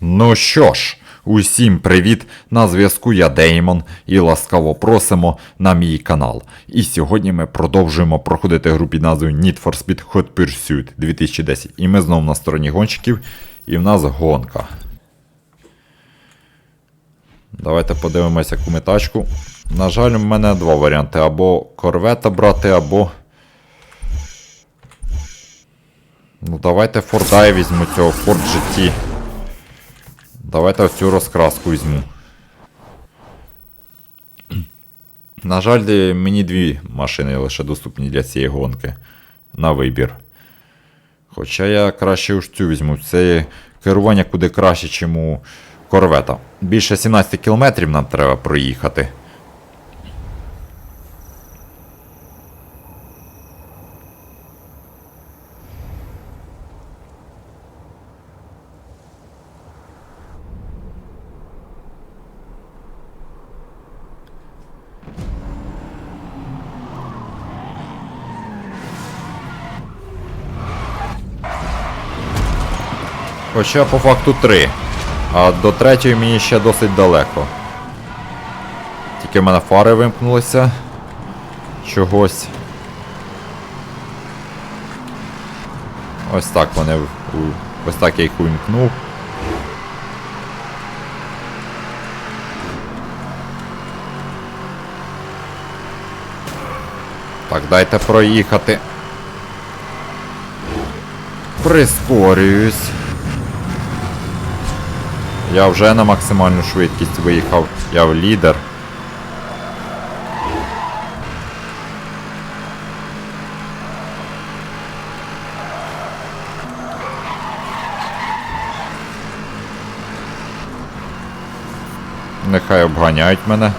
Ну що ж, усім привіт! На зв'язку я Деймон і ласкаво просимо на мій канал. І сьогодні ми продовжуємо проходити гру під назвою Need for Speed Hot Pursuit 2010. І ми знову на стороні гонщиків, і в нас гонка. Давайте подивимося, яку ми тачку. На жаль, у мене два варіанти: або корвета брати, або. Ну, давайте Форда я візьму цього Ford GT. Давайте оцю розкраску візьму. На жаль, мені дві машини лише доступні для цієї гонки. На вибір. Хоча я краще уж цю візьму. Це керування куди краще, чим у корвета. Більше 17 кілометрів нам треба проїхати. Хоча по факту три. А до третьої мені ще досить далеко. Тільки в мене фари вимкнулися. Чогось. Ось так вони. Ось так я їх увімкнув. Так, дайте проїхати. Прискорююсь. Я вже на максимальну швидкість виїхав. Я в лідер. Нехай обганяють мене.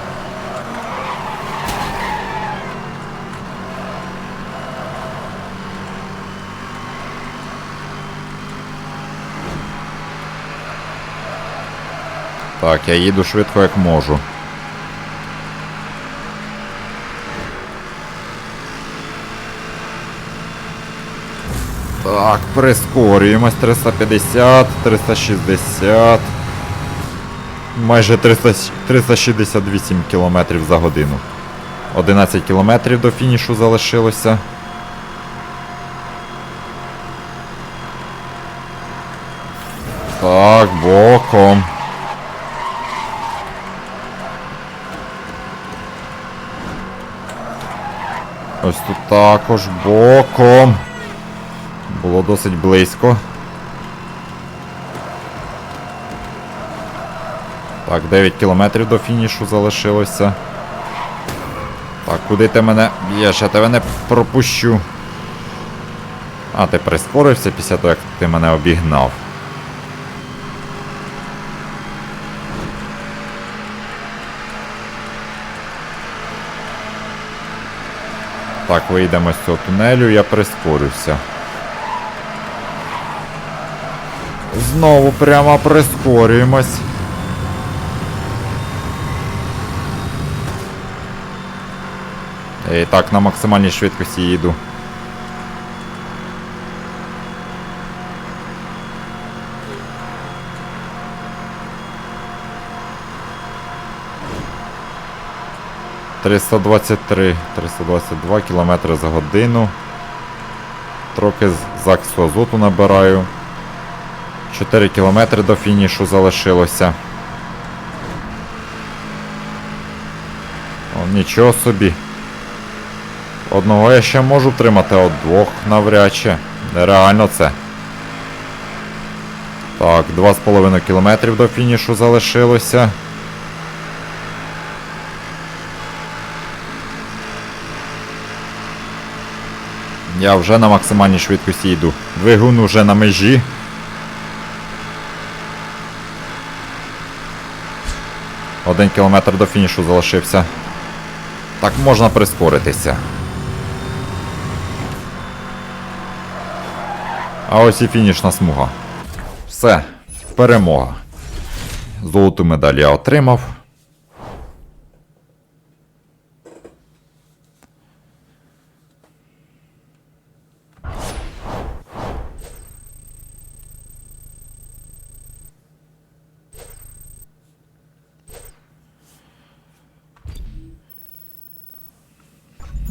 Так, я їду швидко як можу. Так, прискорюємось 350, 360. Майже 300, 368 км за годину. 11 км до фінішу залишилося. Так, боком. Ось тут також боком. Було досить близько. Так, 9 кілометрів до фінішу залишилося. Так, куди ти мене б'єш? Я тебе не пропущу. А, ти прискорився після того, як ти мене обігнав. Так, вийдемо з цього тунелю, я прискорюся. Знову прямо прискорюємось. І так, на максимальній швидкості їду. Триста двадцять три, 322 км за годину. Трохи з- азоту набираю. 4 кілометри до фінішу залишилося. О, нічого собі. Одного я ще можу втримати, а двох навряд чи. Нереально це. Так, 2,5 кілометрів до фінішу залишилося. Я вже на максимальній швидкості йду. Двигун уже на межі. Один кілометр до фінішу залишився. Так можна прискоритися. А ось і фінішна смуга. Все, перемога. Золоту медаль я отримав.